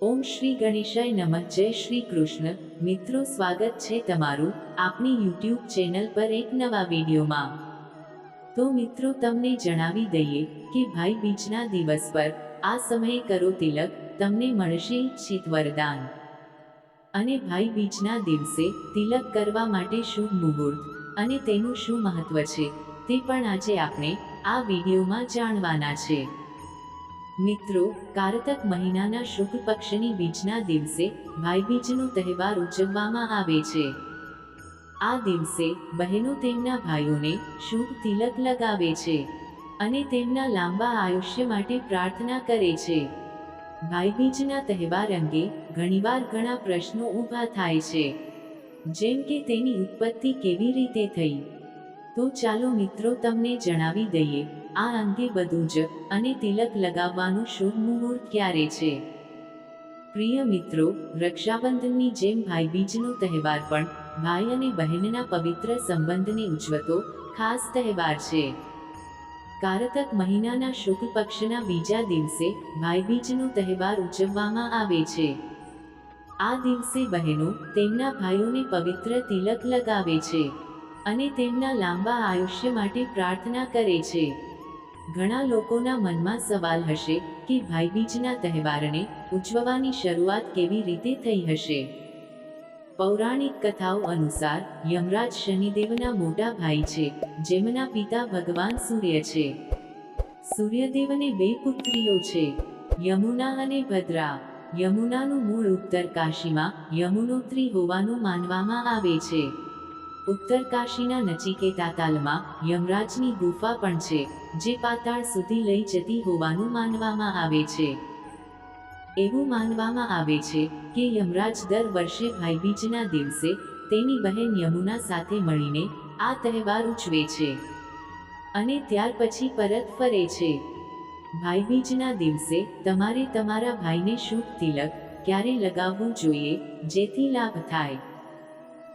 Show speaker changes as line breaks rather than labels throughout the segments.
ઓમ શ્રી ગણેશાય નમઃ. જય શ્રી કૃષ્ણ. મિત્રો, સ્વાગત છે તમારું આપણી યુટ્યુબ ચેનલ પર એક નવા વિડીયોમાં. તો મિત્રો, તમને જણાવી દઈએ કે ભાઈ બીજના દિવસ પર આ સમયે કરો તિલક, તમને મળશે ઈચ્છિત વરદાન. અને ભાઈ બીજના દિવસે તિલક કરવા માટે શુભ મુહૂર્ત અને તેનું શું મહત્વ છે તે પણ આજે આપણે આ વિડીયોમાં જાણવાના છે. મિત્રો, કારતક મહિનાના શુક્લ પક્ષની બીજના દિવસે ભાઈબીજનો તહેવાર ઉજવવામાં આવે છે. આ દિવસે બહેનો તેમના ભાઈઓને શુભ તિલક લગાવે છે અને તેમના લાંબા આયુષ્ય માટે પ્રાર્થના કરે છે. ભાઈબીજના તહેવાર અંગે ઘણીવાર ઘણા પ્રશ્નો ઊભા થાય છે. જેમ કે તેની ઉત્પત્તિ કેવી રીતે થઈ? તો ચાલો મિત્રો તમને જણાવી દઈએ આ અંગે બધું જ અને તિલક લગાવવાનું શુભ મુહૂર્ત ક્યારે છે? પ્રિય મિત્રો, રક્ષાબંધનની જેમ ભાઈબીજનો તહેવાર પણ ભાઈ અને બહેનના પવિત્ર સંબંધને ઉજવતો ખાસ તહેવાર છે. કારતક મહિનાના શુક્લ પક્ષના બીજા દિવસે ભાઈબીજનો તહેવાર ઉજવવામાં આવે છે. આ દિવસે બહેનો તેમના ભાઈઓને પવિત્ર તિલક લગાવે છે અને તેમના લાંબા આયુષ્ય માટે પ્રાર્થના કરે છે. ઘણા લોકોના મનમાં સવાલ હશે કે ભાઈબીજના તહેવારને ઉજવવાની શરૂઆત કેવી રીતે થઈ હશે? પૌરાણિક કથાઓ અનુસાર, યમરાજ શનિદેવના મોટા ભાઈ છે, જેમના પિતા ભગવાન સૂર્ય છે. સૂર્યદેવને બે પુત્રીઓ છે, યમુના અને ભદ્રા. યમુનાનું મૂળ ઉત્તર કાશીમાં યમુનોત્રી હોવાનું માનવામાં આવે છે. ઉત્તર કાશીના નચિકેતા તાલમાં યમરાજની ગુફા પણ છે, જે પાતાળ સુધી લઈ જતી હોવાનું માનવામાં આવે છે. એવું માનવામાં આવે છે કે યમરાજ દર વર્ષે ભાઈબીજના દિવસે તેની બહેન યમુના સાથે મળીને આ તહેવાર ઉજવે છે. અને ત્યાર પછી પરત ફરે છે. ભાઈબીજના દિવસે તમારે તમારા ભાઈને શુભ તિલક ક્યારે લગાવવું જોઈએ, જેથી લાભ થાય.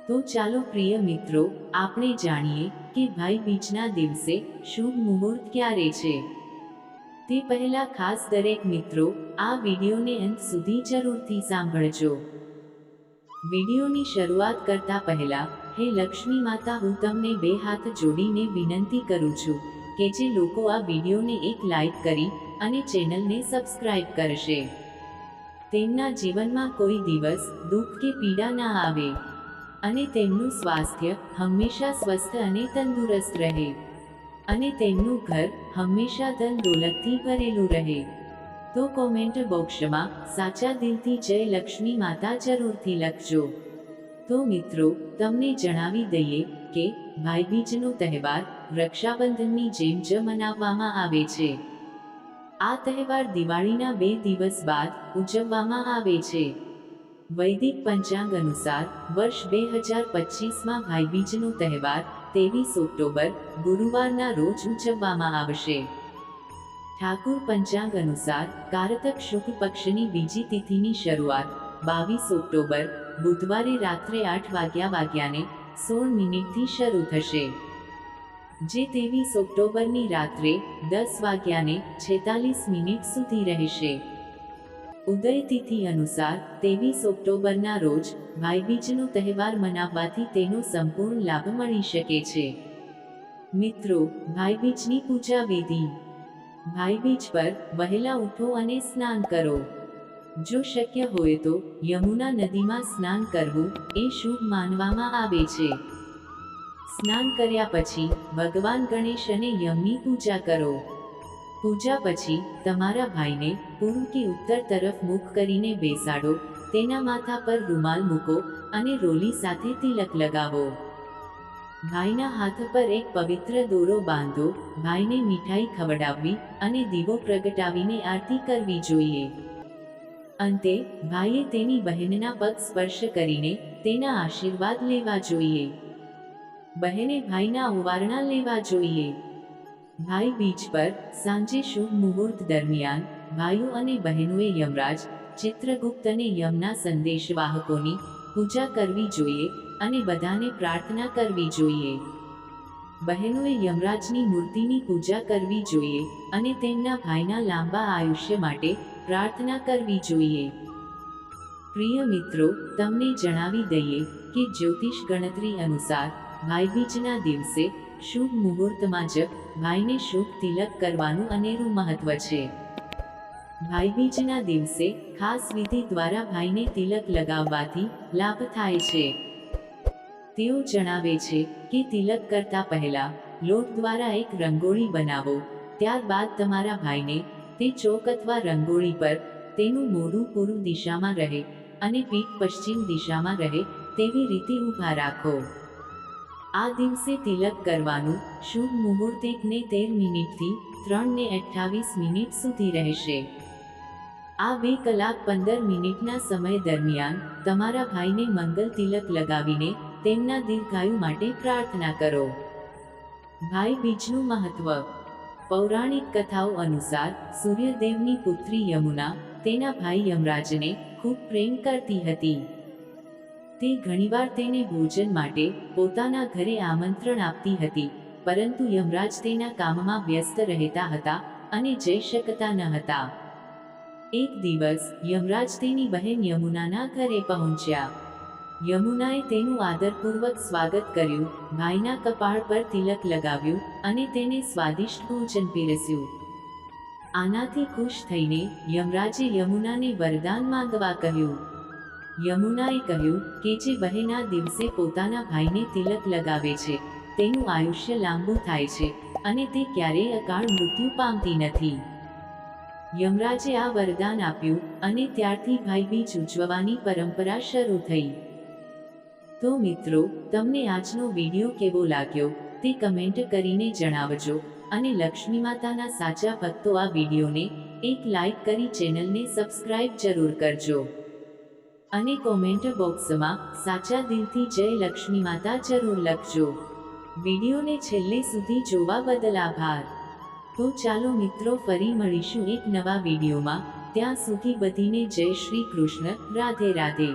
તો ચાલો પ્રિય મિત્રો, આપણે જાણીએ કે ભાઈ બીજના દિવસે શુભ મુહૂર્ત ક્યારે છે. તે પહેલા ખાસ દરેક મિત્રો, આ વિડીયોને અંત સુધી જરૂરથી સાંભળજો. વિડીયોની શરૂઆત કરતા પહેલા, હે લક્ષ્મી માતા, હું તમને બે હાથ જોડીને વિનંતી કરું છું કે જે લોકો આ વિડીયોને એક લાઈક કરી અને ચેનલને સબસ્ક્રાઇબ કરશે. તેમના જીવનમાં કોઈ દિવસ દુઃખ કે પીડા ના આવે. અને તેમનું સ્વાસ્થ્ય હંમેશા સ્વસ્થ અને તંદુરસ્ત રહે. અને તેમનું ઘર હંમેશા ધન દોલતથી ભરેલું રહે. તો કોમેન્ટ બોક્સમાં સાચા દિલથી જય લક્ષ્મી માતા જરૂરથી લખજો. તો મિત્રો, તમને જણાવી દઈએ કે ભાઈબીજનો તહેવાર રક્ષાબંધનની જેમ જ મનાવવામાં આવે છે. આ તહેવાર દિવાળીના બે દિવસ બાદ ઉજવવામાં આવે છે. વૈદિક પંચાંગ અનુસાર, વર્ષ બે હજાર પચીસમાં ભાઈબીજનો તહેવાર ત્રેવીસ ઓક્ટોબર, ગુરુવારના રોજ ઉજવવામાં આવશે. ઠાકુર પંચાંગ અનુસાર, કારતક શુક્લ પક્ષની બીજી તિથિની શરૂઆત, બાવીસ ઓક્ટોબર, બુધવારે રાત્રે આઠ વાગ્યા વાગ્યાને સોળ મિનિટથી શરૂ થશે. જે ત્રેવીસ ઓક્ટોબરની રાત્રે દસ વાગ્યાને છેતાલીસ મિનિટ સુધી રહેશે. ઉદય તિથિ અનુસાર, ત્રેવીસ ઓક્ટોબરના રોજ, ભાઈબીજનો તહેવાર મનાવવાથી તેનો સંપૂર્ણ લાભ મળી શકે છે. મિત્રો, ભાઈબીજની પૂજા વિધિ. ભાઈબીજ પર વહેલા ઉઠો અને સ્નાન કરો. જો શક્ય હોય તો, યમુના નદીમાં સ્નાન કરવું એ શુભ માનવામાં આવે છે. સ્નાન કર્યા પછી, ભગવાન ગણેશ અને યમની પૂજા કરો. પૂજા પછી તમારા ભાઈને પૂર્વ કે ઉત્તર તરફ મુખ કરીને બેસાડો, તેના માથા પર રૂમાલ મૂકો અને રોલી સાથે તિલક લગાવો. ભાઈના હાથ પર એક પવિત્ર દોરો બાંધો, ભાઈને મીઠાઈ ખવડાવવી અને દીવો પ્રગટાવીને આરતી કરવી જોઈએ. અંતે, ભાઈએ તેની બહેનના પગ સ્પર્શ કરીને તેના આશીર્વાદ લેવા જોઈએ. બહેને ભાઈના ઉવારણા લેવા જોઈએ. ભાઈ બીજ પર સાંજે શુભ મુહૂર્ત દરમિયાન ભાઈઓ અને બહેનોએ યમરાજ ચિત્રગુપ્ત અને યમના સંદેશવાહકોની પૂજા કરવી જોઈએ અને બધાને પ્રાર્થના કરવી જોઈએ. બહેનોએ યમરાજની મૂર્તિની પૂજા કરવી જોઈએ અને તેમના ભાઈના લાંબા આયુષ્ય માટે પ્રાર્થના કરવી જોઈએ. પ્રિય મિત્રો, તમને જણાવી દઈએ કે જ્યોતિષ ગણતરી અનુસાર ભાઈબીજના દિવસે શુભ મુહૂર્તમાં જ ભાઈને શુભ તિલક કરવાનું અનેરું મહત્વ છે. ભાઈબીજના દિવસે ખાસ વિધિ દ્વારા ભાઈને તિલક લગાવવાથી લાભ થાય છે. તેઓ જણાવે છે કે તિલક કરતા પહેલા લોટ દ્વારા એક રંગોળી બનાવો, ત્યારબાદ તમારા ભાઈને તે ચોક અથવા રંગોળી પર તેનું મોઢું પૂર્વ દિશામાં રહે અને પીઠ પશ્ચિમ દિશામાં રહે તેવી રીતે ઊભા રાખો. આ દિવસે તિલક કરવાનું શુભ મુહૂર્ત એકને તેર મિનિટથી ત્રણને અઠ્ઠાવીસ મિનિટ સુધી રહેશે. આ બે કલાક પંદર મિનિટના સમય દરમિયાન તમારા ભાઈને મંગલ તિલક લગાવીને તેમના દીર્ઘાયુ માટે પ્રાર્થના કરો. ભાઈ બીજનું મહત્વ. પૌરાણિક કથાઓ અનુસાર સૂર્યદેવની પુત્રી યમુના તેના ભાઈ યમરાજને ખૂબ પ્રેમ કરતી હતી. તે ઘણીવાર તેને ભોજન માટે પોતાના ઘરે આમંત્રણ આપતી હતી, પરંતુ યમરાજ તેના કામમાં વ્યસ્ત રહેતા હતા અને જઈ શકતા ન હતા. એક દિવસ, યમરાજ તેની બહેન યમુનાના ઘરે પહોંચ્યા. યમુનાએ તેનું આદરપૂર્વક સ્વાગત કર્યું ભાઈના કપાળ પર તિલક લગાવ્યું અને તેને સ્વાદિષ્ટ ભોજન પીરસ્યું. આનાથી ખુશ થઈને યમરાજે યમુનાને વરદાન માંગવા કહ્યું. યમુનાએ કહ્યું કે જે બહેના દિવસે પોતાના ભાઈને તિલક લગાવે છે, તેનું આયુષ્ય લાંબુ થાય છે અને તે ક્યારેય અકાળ મૃત્યુ પામતી નથી. યમરાજે આ વરદાન આપ્યું અને ત્યારથી ભાઈબીજ ઉજવવાની પરંપરા શરૂ થઈ. તો મિત્રો, તમને આજનો વીડિયો કેવો લાગ્યો, તે કમેન્ટ કરીને જણાવજો અને લક્ષ્મી માતાના સાચા ભક્તો આ વિડીયોને એક લાઈક કરી ચેનલને સબસ્ક્રાઇબ જરૂર કરજો. અને કોમેન્ટ બોક્સમાં, સાચા દિલથી જય લક્ષ્મી માતા જરૂર લખજો. વિડીયોને છેલ્લે સુધી જોવા બદલ આભાર. તો ચાલો મિત્રો, ફરી મળીશું એક નવા વિડીયોમાં. ત્યાં સુધી બધીને જય શ્રી કૃષ્ણ, રાધે રાધે.